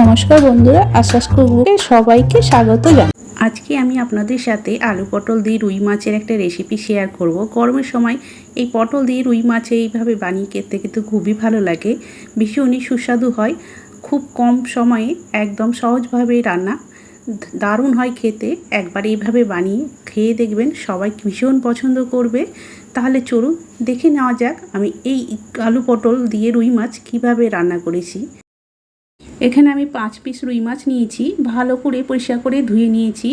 নমস্কার বন্ধুরা আশ্বাস কুকুরকে সবাইকে স্বাগত জানাই। আজকে আমি আপনাদের সাথে আলু পটল দিয়ে রুই মাছের একটা রেসিপি শেয়ার করব। গরমের সময় এই পটল দিয়ে রুই মাছ এইভাবে বানিয়ে খেতে কিন্তু খুবই ভালো লাগে, ভীষণই সুস্বাদু হয়। খুব কম সময়ে একদম সহজভাবে রান্না দারুণ হয় খেতে। একবার এইভাবে বানিয়ে খেয়ে দেখবেন সবাই ভীষণ পছন্দ করবে। তাহলে চলুন দেখে নেওয়া যাক আমি এই আলু পটল দিয়ে রুই মাছ কীভাবে রান্না করেছি। এখানে আমি পাঁচ পিস রুই মাছ নিয়েছি, ভালো করে পরিষ্কার করে ধুয়ে নিয়েছি।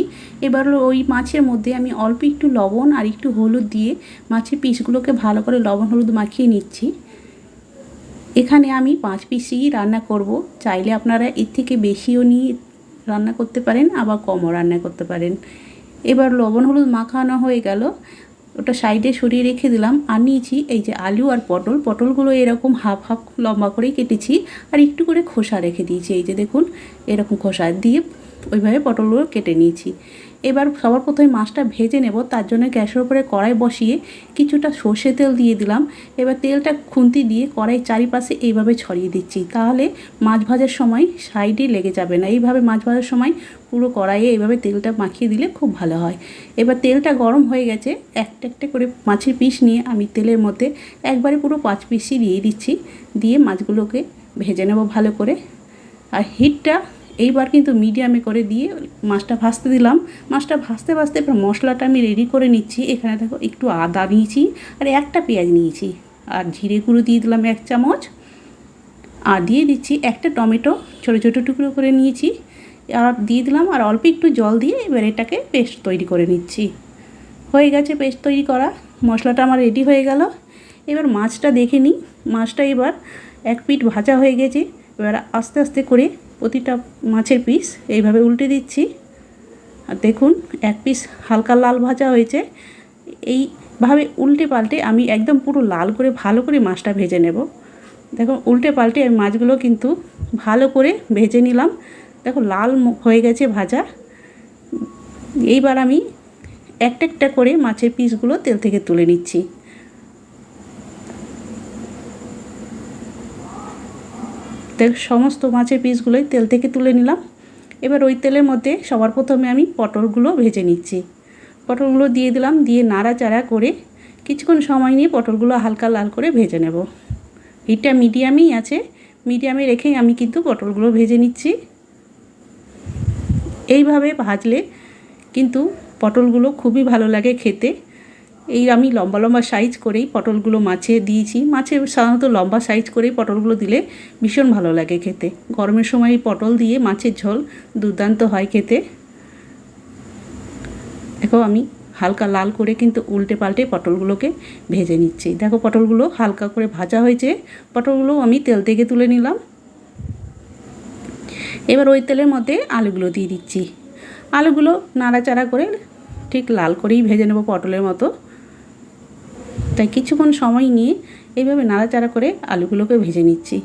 এবার ওই মাছের মধ্যে আমি অল্প একটু লবণ আর একটু হলুদ দিয়ে মাছের পিসগুলোকে ভালো করে লবণ হলুদ মাখিয়ে নিচ্ছি। এখানে আমি পাঁচ পিসই রান্না করব। চাইলে আপনারা এর থেকে বেশিও নিয়ে রান্না করতে পারেন, আবার কমও রান্না করতে পারেন। এবার লবণ হলুদ মাখানো হয়ে গেল। ওটা সাইডে সরিয়ে রেখে দিলাম। আর নিয়েছি এই যে আলু আর পটল। পটলগুলো এরকম হাফ হাফ লম্বা করেই কেটেছি। আর একটু করে খোসা রেখে দিয়েছি। এই যে দেখুন, এরকম খোসা দিয়ে ওইভাবে পটলগুলো কেটে নিয়েছি। এবার সবার প্রথমে মাছটা ভেজে নেব, তার জন্য গ্যাসের উপরে কড়াই বসিয়ে কিছুটা সর্ষে তেল দিয়ে দিলাম। এবার তেলটা খুন্তি দিয়ে কড়াই চারিপাশে এইভাবে ছড়িয়ে দিচ্ছি, তাহলে মাছ ভাজার সময় সাইডে লেগে যাবে না। এইভাবে মাছ ভাজার সময় পুরো কড়াইয়ে এইভাবে তেলটা মাখিয়ে দিলে খুব ভালো হয়। এবার তেলটা গরম হয়ে গেছে, একটা একটা করে মাছের পিস নিয়ে আমি তেলের মধ্যে একবারে পুরো পাঁচ পিসই দিয়ে দিচ্ছি, দিয়ে মাছগুলোকে ভেজে নেব ভালো করে। আর হিটটা এইবার কিন্তু মিডিয়ামে করে দিয়ে মাছটা ভাজতে দিলাম। মাছটা ভাজতে ভাজতে এবার মশলাটা আমি রেডি করে নিচ্ছি। এখানে দেখো একটু আদা নিয়েছি আর একটা পেঁয়াজ নিয়েছি। আর জিরে গুঁড়ো দিয়ে দিলাম এক চামচ। আর দিয়ে দিচ্ছি একটা টমেটো ছোটো ছোটো টুকরো করে নিয়েছি। আর দিয়ে দিলাম আর অল্প একটু জল দিয়ে এবার এটাকে পেস্ট তৈরি করে নিচ্ছি। হয়ে গেছে পেস্ট তৈরি করা। মশলাটা আমার রেডি হয়ে গেল। এবার মাছটা দেখে নিই। মাছটা এবার এক পিঠ ভাজা হয়ে গেছে। এবার আস্তে আস্তে করে প্রতিটা মাছের পিস এইভাবে উল্টে দিচ্ছি। আর দেখুন, এক পিস হালকা লাল ভাজা হয়েছে। এইভাবে উল্টে পাল্টে আমি একদম পুরো লাল করে, ভালো করে মাছটা ভেজে নেব। দেখো উল্টে পাল্টে আমি মাছগুলো কিন্তু ভালো করে ভেজে নিলাম। দেখো লাল হয়ে গেছে ভাজা। এইবার আমি একটা একটা করে মাছের পিসগুলো তেল থেকে তুলে নিচ্ছি। তেল, সমস্ত মাছের পিসগুলোই তেল থেকে তুলে নিলাম। এবার ওই তেলের মধ্যে সবার প্রথমে আমি পটলগুলো ভেজে নিচ্ছি। পটলগুলো দিয়ে দিলাম, দিয়ে নাড়াচাড়া করে কিছুক্ষণ সময় নিয়ে পটলগুলো হালকা লাল করে ভেজে নেব। হিটটা মিডিয়ামেই আছে, মিডিয়ামে রেখেই আমি কিন্তু পটলগুলো ভেজে নিচ্ছি। এইভাবে ভাজলে কিন্তু পটলগুলো খুবই ভালো লাগে খেতে। এই আমি লম্বা লম্বা সাইজ করেই পটলগুলো মাছে দিয়েছি। মাছে সাধারণত লম্বা সাইজ করেই পটলগুলো দিলে ভীষণ ভালো লাগে খেতে। গরমের সময় এই পটল দিয়ে মাছের ঝোল দুর্দান্ত হয় খেতে। দেখো আমি হালকা লাল করে কিন্তু উল্টে পাল্টে পটলগুলোকে ভেজে নিচ্ছি। দেখো পটলগুলো হালকা করে ভাজা হয়েছে। পটলগুলো আমি তেল থেকে তুলে নিলাম। এবার ওই তেলের মধ্যে আলুগুলো দিয়ে দিচ্ছি। আলুগুলো নাড়াচাড়া করে ঠিক লাল করেই ভেজে নেব পটলের মতো। তাই কিছুক্ষণ সময় নিয়ে এইভাবে নাড়াচাড়া করে আলুগুলোকে ভেজে নিচ্ছি।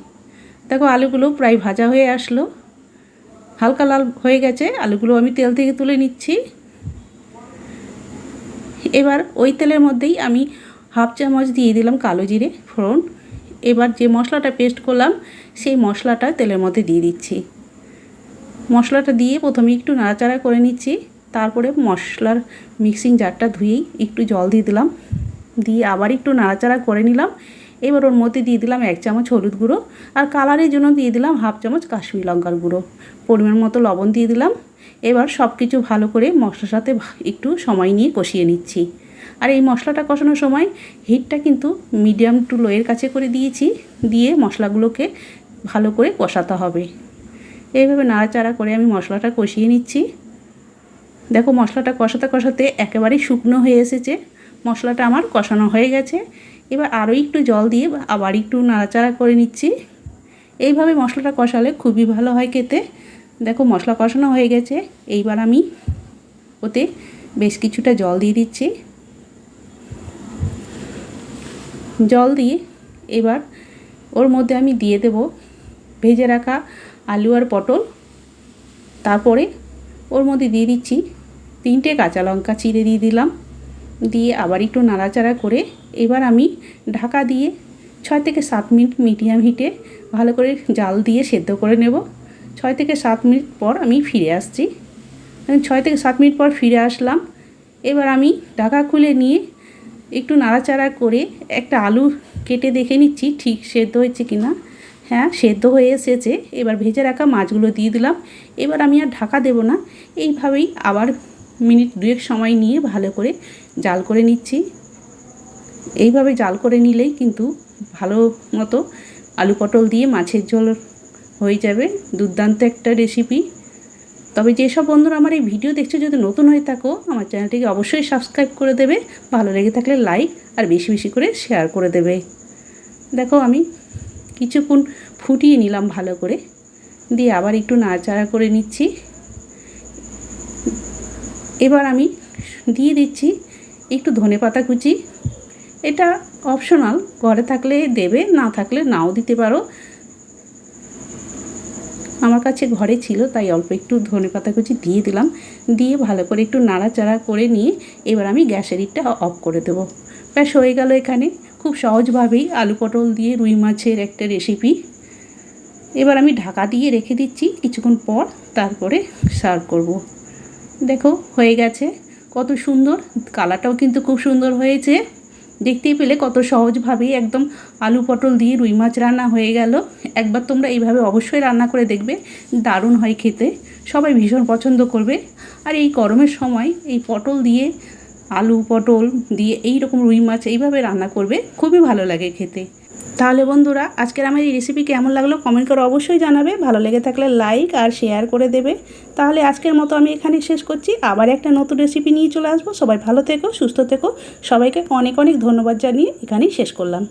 দেখো, আলুগুলো প্রায় ভাজা হয়ে আসলো। হালকা লাল হয়ে গেছে। আলুগুলো আমি তেল থেকে তুলে নিচ্ছি। এবার ওই তেলের মধ্যেই আমি হাফ চামচ দিয়ে দিলাম কালো জিরে ফোড়ন। এবার যে মশলাটা পেস্ট করলাম, সেই মশলাটা তেলের মধ্যে দিয়ে দিচ্ছি। মশলাটা দিয়ে প্রথমে একটু নাড়াচাড়া করে নিচ্ছি। তারপরে মশলার মিক্সিং জারটা ধুয়েই একটু জল দিয়ে দিলাম। দিয়ে আবার একটু নাড়াচাড়া করে নিলাম। এবার ওর মধ্যে দিয়ে দিলাম এক চামচ হলুদ গুঁড়ো আর কালারের জন্য দিয়ে দিলাম হাফ চামচ কাশ্মীর লঙ্কার গুঁড়ো। পরিমাণ মতো লবণ দিয়ে দিলাম। এবার সব কিছু ভালো করে মশলার সাথে একটু সময় নিয়ে কষিয়ে নিচ্ছি। আর এই মশলাটা কষানোর সময় হিটটা কিন্তু মিডিয়াম টু লোয়ের কাছে করে দিয়েছি। দিয়ে মশলাগুলোকে ভালো করে কষাতে হবে। এইভাবে নাড়াচাড়া করে আমি মশলাটা কষিয়ে নিচ্ছি। দেখো মশলাটা কষাতে কষাতে একেবারেই শুকনো হয়ে এসেছে। মশলাটা আমার কষানো হয়ে গেছে। এবার আরও একটু জল দিয়ে আবার একটু নাড়াচাড়া করে নিচ্ছি। এইভাবে মশলাটা কষালে খুবই ভালো হয় খেতে। দেখো মশলা কষানো হয়ে গেছে। এইবার আমি ওতে বেশ কিছুটা জল দিয়ে দিচ্ছি। জল দিয়ে এবার ওর মধ্যে আমি দিয়ে দেব ভেজে রাখা আলু আর পটল। তারপরে ওর মধ্যে দিয়ে দিচ্ছি তিনটে কাঁচা লঙ্কা চিড়ে দিয়ে দিলাম। দিয়ে আবার একটু নাড়াচাড়া করে এবার আমি ঢাকা দিয়ে ছয় থেকে সাত মিনিট মিডিয়াম হিটে ভালো করে জাল দিয়ে সেদ্ধ করে নেব। ছয় থেকে সাত মিনিট পর আমি ফিরে আসছি। ছয় থেকে সাত মিনিট পর ফিরে আসলাম। এবার আমি ঢাকা খুলে নিয়ে একটু নাড়াচাড়া করে একটা আলু কেটে দেখে নিচ্ছি ঠিক সেদ্ধ হয়েছে কি না হ্যাঁ সেদ্ধ হয়ে এসেছে। এবার ভেজে রাখা মাছগুলো দিয়ে দিলাম। এবার আমি আর ঢাকা দেব না। এইভাবেই আবার মিনিট দুয়েক সময় নিয়ে ভালো করে জাল করে নিচ্ছি। এইভাবে জাল করে নিলেই কিন্তু ভালো মতো আলু পটল দিয়ে মাছের ঝোল হয়ে যাবে। দুর্দান্ত একটা রেসিপি তবে যেসব বন্ধুরা আমার এই ভিডিও দেখছ, যদি নতুন হয়ে থাকো, আমার চ্যানেলটিকে অবশ্যই সাবস্ক্রাইব করে দেবে। ভালো লেগে থাকলে লাইক আর বেশি বেশি করে শেয়ার করে দেবে। দেখো আমি কিছুক্ষণ ফুটিয়ে নিলাম ভালো করে। দিয়ে আবার একটু নাড়াচাড়া করে নিচ্ছি। এবার আমি দিয়ে দিচ্ছি একটু ধনে পাতা কুচি। এটা অপশনাল ঘরে থাকলে দেবে, না থাকলে নাও দিতে পারো। আমার কাছে ঘরে ছিল, তাই অল্প একটু ধনে পাতা কুচি দিয়ে দিলাম। দিয়ে ভালো করে একটু নাড়াচাড়া করে নিয়ে এবার আমি গ্যাসের ইটটা অফ করে দেবো। ব্যাস, হয়ে গেল এখানে। খুব সহজভাবেই আলু পটল দিয়ে রুই মাছের একটা রেসিপি এবার আমি ঢাকা দিয়ে রেখে দিচ্ছি। কিছুক্ষণ পর তারপরে সার্ভ করব। দেখো, হয়ে গেছে। কত সুন্দর, কালারটাও কিন্তু খুব সুন্দর হয়েছে। দেখতেই পেলে কত সহজভাবেই একদম আলু পটল দিয়ে রুই মাছ রান্না হয়ে গেল। একবার তোমরা এইভাবে অবশ্যই রান্না করে দেখবে, দারুণ হয় খেতে। সবাই ভীষণ পছন্দ করবে। আর এই গরমের সময় এই পটল দিয়ে আলু, পটল দিয়ে এই রকম রুই মাছ এইভাবে রান্না করবে, খুবই ভালো লাগে খেতে। তাহলে বন্ধুরা, আজকের আমার এই রেসিপি কেমন লাগল কমেন্ট করে অবশ্যই জানাবে। ভালো লেগে থাকলে লাইক আর শেয়ার করে দেবে। তাহলে আজকের মতো আমি এখানে শেষ করছি। আবার একটা নতুন রেসিপি নিয়ে চলে আসব। সবাই ভালো থেকো, সুস্থ থেকো। সবাইকে অনেক অনেক ধন্যবাদ জানিয়ে এখানেই শেষ করলাম।